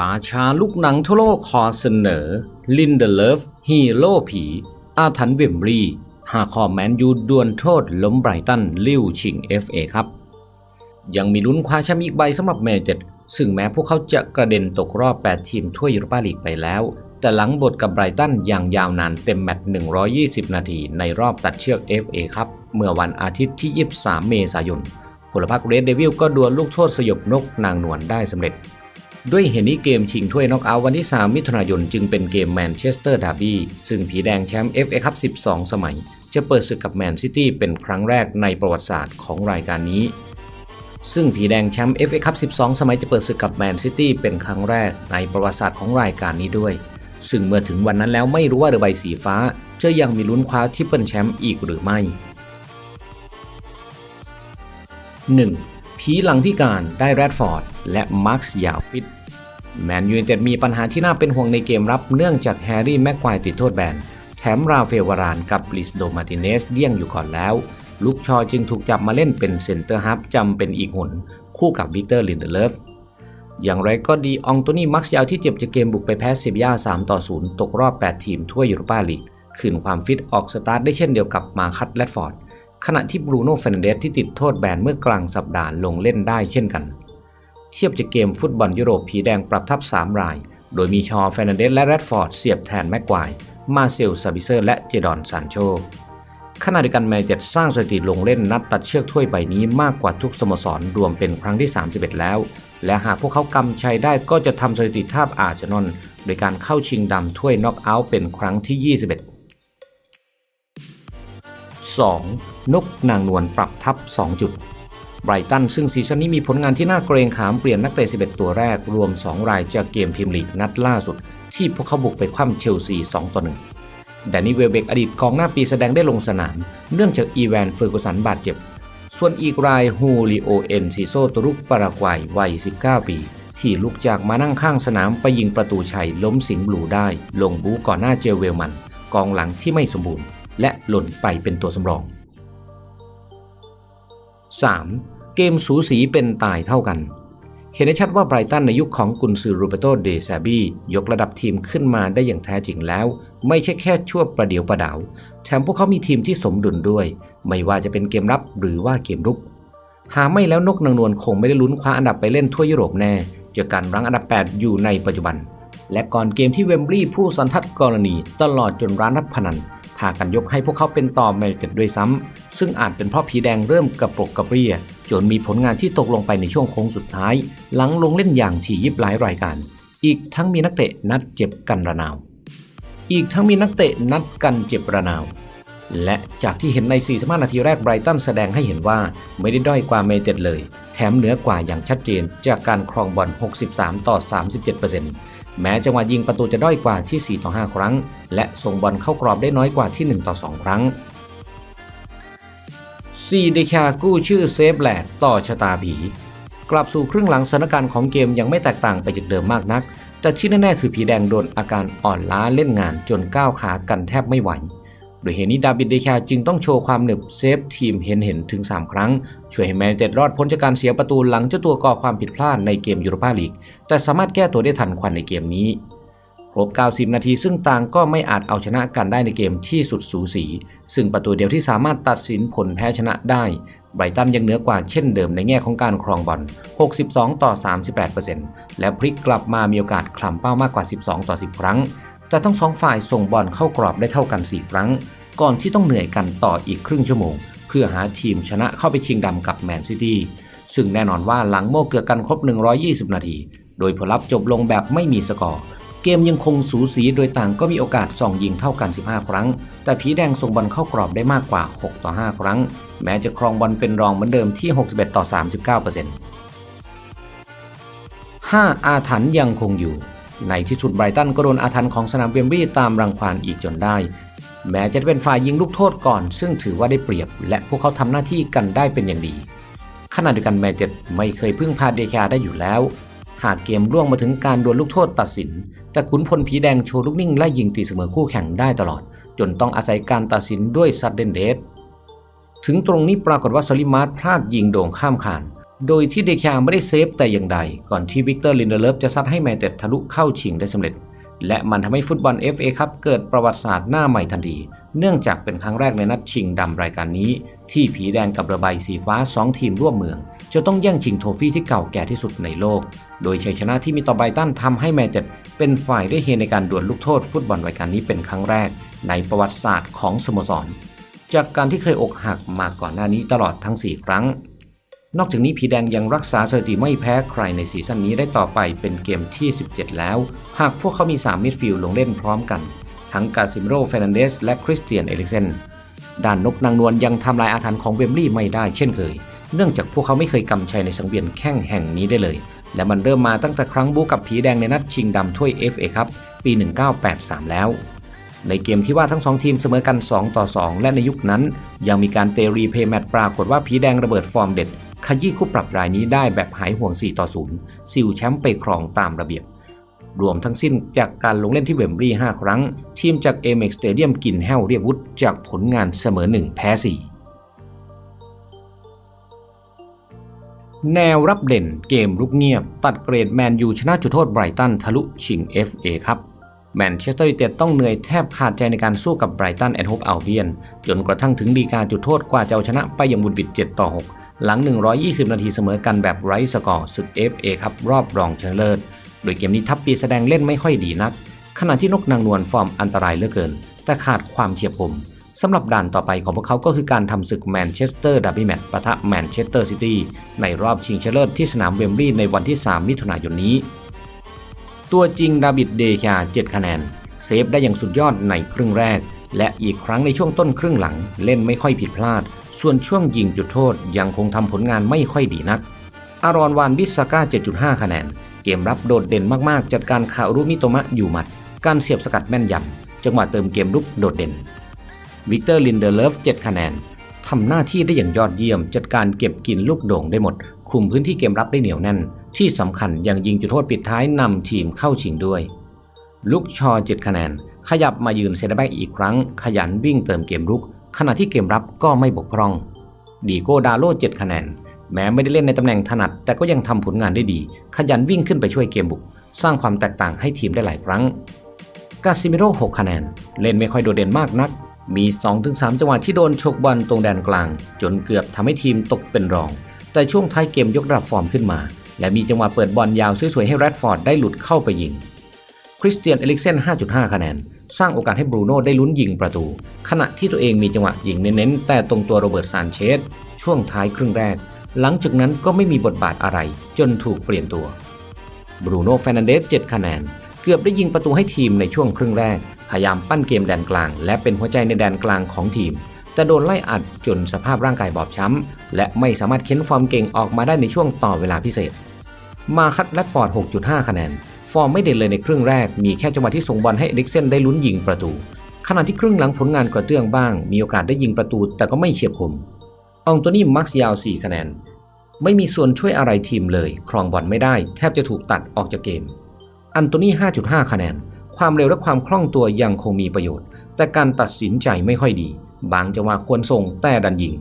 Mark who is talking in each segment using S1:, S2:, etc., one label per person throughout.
S1: ราชาลูกหนังทั่วโลกขอเสนอ ลินเดเลฟฮีโร่ผี อาถรรพ์เวมบรีหาคอแมนยูดวลโทษล้มไบรตันลิ้วชิง FA ครับ ยังมีลุ้นคว้าแชมป์อีกใบสำหรับแมนเจ็ดซึ่งแม้พวกเขาจะกระเด็นตกรอบ 8 ทีมทั่วยูโรปาลีกไปแล้ว แต่หลังบทกับไบรตันอย่างยาวนานเต็มแมตช์120 นาทีในรอบตัดเชือก FA ครับ เมื่อวันอาทิตย์ที่ 23 เมษายนพลพรรคเรดเดวิลก็ดวลลูกโทษสยบนกนางนวลได้สำเร็จ ด้วยเหตุนี้เกมชิงถ้วยน็อกเอาท์วันที่ 3 มิถุนายนจึงเป็นเกมแมนเชสเตอร์ดาร์บี้ซึ่งผีแดงแชมป์ FA คัพ12 สมัย จะเปิดศึกกับแมนซิตี้เป็นครั้งแรกในประวัติศาสตร์ของรายการนี้ ซึ่งผีแดงแชมป์ FA คัพ12 สมัยจะเปิดศึกกับแมนซิตี้เป็นครั้งแรกในประวัติศาสตร์ของรายการนี้ด้วย ซึ่งเมื่อถึงวันนั้นแล้วไม่รู้ว่าเรือใบสีฟ้าจะยังมีลุ้นคว้าทิปเปิลแชมป์อีกหรือไม่ 1. ผีหลังพิการได้แรดฟอร์ดและมาร์คส์ยาวฟิต แมนยูไนเต็ดมีปัญหาที่น่าเป็นห่วงในเกมรับเนื่องจากแฮร์รี่แม็กควายติดโทษแบน แถมราเฟลวารานกับลิสโดมาติเนสเดี่ยงอยู่ก่อนแล้ว ลุกชอจึงถูกจับมาเล่นเป็นเซนเตอร์ฮับจำเป็นอีกหนคู่กับวิกเตอร์ลินเดเลฟอย่างไรก็ดีอองโตนี่มักซ์ยาวที่เจ็บจากเกมบุกไปแพ้เซบีย่า3ต่อ 0 ตกรอบ 8 ทีมทั่วยูโรปาลีกคืนความฟิตออกสตาร์ทได้เช่นเดียวกับมาคัตแรดฟอร์ดขณะที่บรูโน่เฟรนเดสที่ติดโทษแบนเมื่อกลางสัปดาห์ลงเล่นได้เช่นกัน เทียบจากเกมฟุตบอลยุโรปผีแดงปรับทับ 3 ราย โดยมีชอเฟนเดสและแรดฟอร์ดเสียบแทนแม็กควายมาเซลซาบิเซอร์และเจดอนซานโชขณะเดียวกันแมนเจ็ดสร้างสถิติลงเล่นนัดตัดเชือกถ้วยใบนี้มากกว่าทุกสโมสรรวมเป็นครั้งที่ 31 แล้ว และหากพวกเขากำชัยได้ก็จะทำสถิติทาบอาร์เซนอลโดยการเข้าชิงดำถ้วยน็อกเอาท์เป็นครั้งที่ 21 2. นกนางนวลปรับทับ 2 จุด ไบรตันซึ่งซีซั่นนี้มีผลงานที่น่าเกรงขามเปลี่ยนนักเตะ 11 ตัวแรก รวม 2 รายจากเกมพรีเมียร์ลีกนัดล่าสุด ที่พวกเขาบุกไปคว่ำเชลซี 2 ต่อ 1 แดนนี่เวลเบกอดีตกองหน้าปีแสดงได้ลงสนาม เนื่องจากอีแวนเฟอร์กุสันบาดเจ็บ ส่วนอีกรายฮูริโอเอนซิโซตัวรุกปารากวัยวัย 19 ปี ที่ลุกจากมานั่งข้างสนามไปยิงประตูชัยล้มสิงห์บลูได้ ลงบูก่อนหน้าเจเวลมัน กองหลังที่ไม่สมบูรณ์ และหล่นไปเป็นตัวสำรอง 3. เกมสูสีเป็นตายเท่ากัน เห็นได้ชัดว่าไบรตันในยุคของกุนซือรูเบโตเดซาบียกระดับทีมขึ้นมาได้อย่างแท้จริงแล้ว ไม่ใช่แค่ชั่วประเดียวประดาวแถมพวกเขามีทีมที่สมดุลด้วย ไม่ว่าจะเป็นเกมรับหรือว่าเกมรุก หาไม่แล้วนกนางนวลคงไม่ได้ลุ้นคว้าอันดับไปเล่นทั่วยุโรปแน่เจอการรั้งอันดับ 8 อยู่ในปัจจุบัน และก่อนเกมที่เวมบลีย์ผู้สันทัดกรณีตลอดจนร้านนับพนัน พากันยกให้พวกเขาเป็นต่อแมนเต็ดด้วยซ้ำ ซึ่งอาจเป็นเพราะผีแดงเริ่มกระปรกกระเปรียจนมีผลงานที่ตกลงไปในช่วงโค้งสุดท้าย หลังลงเล่นอย่างถี่ยิบหลายรายการ อีกทั้งมีนักเตะนัดเจ็บกันระนาว อีกทั้งมีนักเตะนัดกันเจ็บระนาว และจากที่เห็นใน 45 นาทีแรกไบรตันแสดงให้เห็นว่าไม่ได้ด้อยกว่าเมเต็ดเลย แถมเหนือกว่าอย่างชัดเจนจากการครองบอล 63 ต่อ 37% แม้จังหวะยิงประตูจะด้อยกว่าที่ 4 ต่อ 5 ครั้ง และส่งบอลเข้ากรอบได้น้อยกว่าที่ 1 ต่อ 2 ครั้งซีเดคากู้ชื่อเซฟแหลกต่อชะตาผี กลับสู่ครึ่งหลังสถานการณ์ของเกมยังไม่แตกต่างไปจากเดิมมากนัก แต่ที่แน่ๆคือผีแดงโดนอาการอ่อนล้าเล่นงานจนก้าวขากันแทบไม่ไหว โดยเหตุนี้ดาบิดเดคาจึงต้องโชว์ความหนึบเซฟทีมเห็นเห็นถึง 3 ครั้ง ช่วยให้แมนเต็ดรอดพ้นจากการเสียประตูหลังเจ้าตัวก่อความผิดพลาดในเกมยูโรปาลีก แต่สามารถแก้ตัวได้ทันควันในเกมนี้ครบ 90 นาทีซึ่งต่างก็ไม่อาจเอาชนะกันได้ในเกมที่สุดสูสี ซึ่งประตูเดียวที่สามารถตัดสินผลแพ้ชนะได้ ไบรตันยังเหนือกว่าเช่นเดิมในแง่ของการครองบอล 62 ต่อ 38%และพลิกกลับมามีโอกาสคลำเป้ามากกว่า 12 ต่อ 10 ครั้ง แต่ทั้งสองฝ่ายส่งบอลเข้ากรอบได้เท่ากัน 4 ครั้ง ก่อนที่ต้องเหนื่อยกันต่ออีกครึ่งชั่วโมง เพื่อหาทีมชนะเข้าไปชิงดำกับแมนซิตี้ซึ่งแน่นอนว่าหลังโม่เกือกันครบ 120 นาที โดยผลลัพธ์จบลงแบบไม่มีสกอร์ เกมยังคงสูสีโดยต่างก็มีโอกาสส่องยิงเท่ากัน 15 ครั้ง แต่ผีแดงส่งบอลเข้ากรอบได้มากกว่า 6 ต่อ 5 ครั้ง แม้จะครองบอลเป็นรองเหมือนเดิมที่ 61 ต่อ 39% 5 อาถรรพ์ยังคงอยู่ ในที่สุดไบรตันก็โดนอาถรรพ์ของสนามเวมบลีย์ตามรังควานอีกจนได้ แม้จะเป็นฝ่ายยิงลูกโทษก่อน ซึ่งถือว่าได้เปรียบ และพวกเขาทำหน้าที่กันได้เป็นอย่างดีขณะเดียวกันแมนเจ็ดไม่เคยพึ่งพาเดคาได้อยู่แล้ว หากเกมร่วงมาถึงการดวลลูกโทษตัดสิน แต่ขุนพลผีแดงโชว์ลูกนิ่งไล่ยิงตีเสมอคู่แข่งได้ตลอด จนต้องอาศัยการตัดสินด้วยซัดเดนเดสถึงตรงนี้ปรากฏว่าซอลิมาร์พลาดยิงโด่งข้ามคาน โดยที่เดคาไม่ได้เซฟแต่อย่างใด ก่อนที่วิกเตอร์ลินเดเลฟจะซัดให้แมนเต็ดทะลุเข้าชิงได้สำเร็จ และมันทำให้ฟุตบอล FA ครับเกิดประวัติศาสตร์หน้าใหม่ทันที เนื่องจากเป็นครั้งแรกในนัดชิงดำรายการนี้ ที่ผีแดงกับเรือใบสีฟ้า 2 ทีมร่วมเมือง จะต้องแย่งชิงโทฟี่ที่เก่าแก่ที่สุดในโลก โดยชัยชนะที่มีต่อไบตันทำให้แมนเต็ดเป็นฝ่ายได้เฮในการดวลลูกโทษฟุตบอลรายการนี้เป็นครั้งแรก ในประวัติศาสตร์ของสโมสร จากการที่เคยอกหักมาก่อนหน้านี้ตลอดทั้ง 4 ครั้ง นอกจากนี้ผีแดงยังรักษาสถิติไม่แพ้ใครในซีซั่นนี้ได้ต่อไปเป็นเกมที่ 17 แล้ว หากพวกเขามี 3 มิดฟิลด์ลงเล่นพร้อมกัน ทั้งกาซิมโรเฟรนันเดสและคริสเตียนเอลิกเซนด้านนกนางนวลยังทำลายอาถรรพ์ของเวมบลีย์ไม่ได้เช่นเคย เนื่องจากพวกเขาไม่เคยกำชัยในสังเวียนแข่งแห่งนี้ได้เลย และมันเริ่มมาตั้งแต่ครั้งบูกับผีแดงในนัดชิงดำถ้วย FA ครับปี 1983 แล้วในเกมที่ว่าทั้งสองทีมเสมอกัน 2 ต่อ 2 และในยุคนั้น ยังมีการเตะรีเพย์แมตช์ปรากฏว่าผีแดงระเบิดฟอร์มเด็ด ขยี้คู่ปรับรายนี้ได้แบบหายห่วง 4 ต่อ 0 ซิลแชมป์ไปครองตามระเบียบ รวมทั้งสิ้นจากการลงเล่นที่เวมบลี5ครั้ง ทีมจากเอเม็กสเตเดียมกินแห้วเรียบวุฒจากผลงานเสมอ 1 แพ้ 4 แนวรับเด่นเกมลุกเงียบ ตัดเกรดแมนยูชนะจุดโทษไบรตันทะลุชิง FA ครับ แมนเชสเตอร์ยูไนเต็ดต้องเหนื่อยแทบขาดใจในการสู้กับไบรตันแอนด์โฮปอัลเบียนจนกระทั่งถึงดีกาจุดโทษกว่าจะเอาชนะไปอย่างบุดบิด7ต่อ 6 หลัง 120 นาทีเสมอกันแบบไร้สกอร์ศึก FA ครับรอบรองชนะเลิศ โดยเกมนี้ทัพปีแสดงเล่นไม่ค่อยดีนัก ขณะที่นกนางนวลฟอร์มอันตรายเหลือเกิน แต่ขาดความเฉียบคมสำหรับด่านต่อไปของพวกเขาก็คือการทำศึกแมนเชสเตอร์ดับบี้แมตช์ปะทะแมนเชสเตอร์ซิตี้ในรอบชิงชนะเลิศที่สนามเวมบลีย์ในวันที่ 3 มิถุนายนนี้ ตัวจริงดาบิดเดชา 7 คะแนน เซฟได้อย่างสุดยอดในครึ่งแรก และอีกครั้งในช่วงต้นครึ่งหลังเล่นไม่ค่อยผิดพลาด ส่วนช่วงยิงจุดโทษยังคงทำผลงานไม่ค่อยดีนัก อารอนวานบิสซาก้า 7.5 คะแนน เกมรับโดดเด่นมากๆ จัดการคารุมิโตมะอยู่หมัด การเสียบสกัดแม่นยำจังหวะเติมเกมรุกโดดเด่น วิกเตอร์ลินเดอร์เลฟ 7 คะแนนทำหน้าที่ได้อย่างยอดเยี่ยม จัดการเก็บกินลูกโด่งได้หมด คุมพื้นที่เกมรับได้เหนียวแน่น ที่สำคัญยังยิงจุดโทษปิดท้ายนำทีมเข้าชิงด้วย ลุกชอ7คะแนน ขยับมายืนเซนเตอร์แบ็กอีกครั้ง ขยันวิ่งเติมเกมรุก ขณะที่เกมรับก็ไม่บกพร่อง ดีโกดาโล7คะแนน แม้ไม่ได้เล่นในตำแหน่งถนัด แต่ก็ยังทำผลงานได้ดี ขยันวิ่งขึ้นไปช่วยเกมบุก สร้างความแตกต่างให้ทีมได้หลายครั้งกาซิเมโร่6คะแนน เล่นไม่ค่อยโดดเด่นมากนัก มี 2-3 จังหวะที่โดนฉกบอลตรงแดนกลาง จนเกือบทำให้ทีมตกเป็นรอง แต่ช่วงท้ายเกมยกระดับฟอร์มขึ้นมา และมีจังหวะเปิดบอลยาวสวยๆให้แรดฟอร์ดได้หลุดเข้าไปยิง คริสเตียนเอลิกเซน 5.5 คะแนน สร้างโอกาสให้บรูโน่ได้ลุ้นยิงประตู ขณะที่ตัวเองมีจังหวะยิงเน้นๆ แต่ตรงตัวโรเบิร์ตซานเชสช่วงท้ายครึ่งแรก หลังจากนั้นก็ไม่มีบทบาทอะไร จนถูกเปลี่ยนตัว บรูโน่เฟรนันเดส 7 คะแนน เกือบได้ยิงประตูให้ทีมในช่วงครึ่งแรก พยายามปั้นเกมแดนกลาง และเป็นหัวใจในแดนกลางของทีมแต่โดนไล่อัดจนสภาพร่างกายบอบช้ำ และไม่สามารถเค้นฟอร์มเก่งออกมาได้ในช่วงต่อเวลาพิเศษ มาคัตแรดฟอร์ด 6.5 คะแนน ฟอร์มไม่เด่นเลยในครึ่งแรก มีแค่จังหวะที่ส่งบอลให้เอริกเซนได้ลุ้นยิงประตู ขณะที่ครึ่งหลังผลงานกระเตื้องบ้าง มีโอกาสได้ยิงประตูแต่ก็ไม่เฉียบคมอองโตนี่มักซ์ยาว 4 คะแนน ไม่มีส่วนช่วยอะไรทีมเลย ครองบอลไม่ได้ แทบจะถูกตัดออกจากเกม อันโตนี่5.5 คะแนน ความเร็วและความคล่องตัวยังคงมีประโยชน์ แต่การตัดสินใจไม่ค่อยดี บางจังหวะควรส่งแต่ดันยิง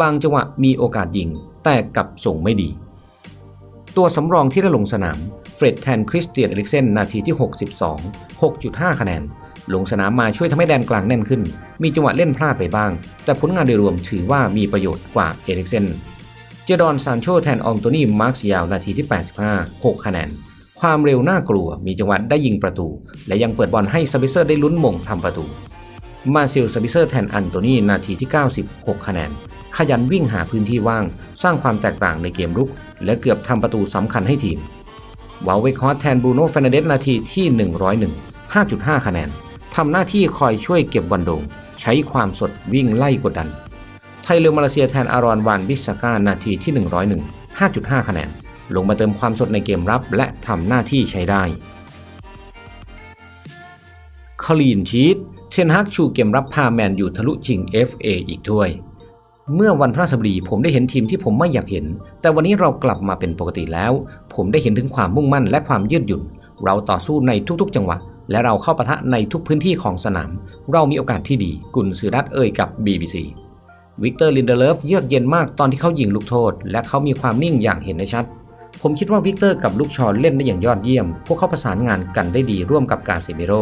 S1: บางจังหวะมีโอกาสยิง แต่กลับส่งไม่ดี ตัวสำรองที่ได้ลงสนาม เฟร็ดแทนคริสเตียนเอริกเซนนาทีที่ 62 6.5 คะแนน ลงสนามมาช่วยทำให้แดนกลางแน่นขึ้น มีจังหวะเล่นพลาดไปบ้าง แต่ผลงานโดยรวมถือว่ามีประโยชน์กว่าเอริกเซน เจดอนซานโชแทนอองโตนี่มาร์คยาวนาทีที่ 85 6 คะแนน ความเร็วน่ากลัว มีจังหวะได้ยิงประตู และยังเปิดบอลให้ซาบิเซอร์ได้ลุ้นมงทำประตู มาซิลซาบิเซอร์แทนอันโตนี่นาทีที่ 96 คะแนน ขยันวิ่งหาพื้นที่ว่าง สร้างความแตกต่างในเกมรุก และเกือบทำประตูสำคัญให้ทีมวาลเวคฮอสแทนบรูโน่เฟนเดสนาทีที่ 101 5.5 คะแนนทำหน้าที่คอยช่วยเก็บบอลโดงใช้ความสดวิ่งไล่กดดัน ไทยเรือมาเลเซียแทนอารอนวานบิสซาก้านาทีที่ 101 5.5 คะแนน ลงมาเติมความสดในเกมรับและทำหน้าที่ใช้ได้คลีนชีตเทนฮักชูเกมรับพาแมนอยู่ทะลุชิง FA อีกถ้วย เมื่อวันพระสบดีผมได้เห็นทีมที่ผมไม่อยากเห็น แต่วันนี้เรากลับมาเป็นปกติแล้ว ผมได้เห็นถึงความมุ่งมั่นและความยืดหยุ่น เราต่อสู้ในทุกๆ จังหวะ และเราเข้าปะทะในทุกพื้นที่ของสนาม เรามีโอกาสที่ดีกุนซือรัตเอ่ยกับ BBC วิกเตอร์ลินเดเลฟเยือกเย็นมากตอนที่เขายิงลูกโทษ และเขามีความนิ่งอย่างเห็นได้ชัด ผมคิดว่าวิกเตอร์กับลูกชอเล่นได้อย่างยอดเยี่ยม พวกเขาประสานงานกันได้ดีร่วมกับกาเซเมโร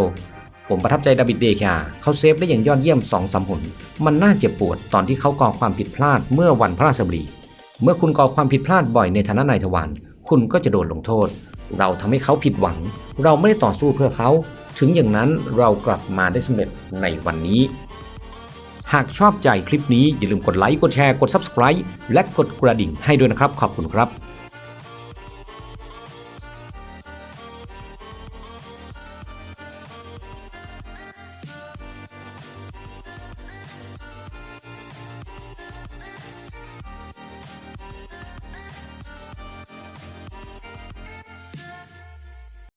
S1: ผมประทับใจดาบิดเดคาเขาเซฟได้อย่างยอดเยี่ยม2องสามหน มันน่าเจ็บปวดตอนที่เขาก่อความผิดพลาดเมื่อวันพระราชบดีเมื่อคุณก่อความผิดพลาดบ่อยในฐานะนายทวารคุณก็จะโดนลงโทษ เราทำให้เขาผิดหวัง เราไม่ได้ต่อสู้เพื่อเขา ถึงอย่างนั้นเรากลับมาได้สำเร็จในวันนี้ หากชอบใจคลิปนี้อย่าลืมกดไลค์กดแชร์กด Subscribe และกดกระดิ่งให้ด้วยนะครับขอบคุณครับ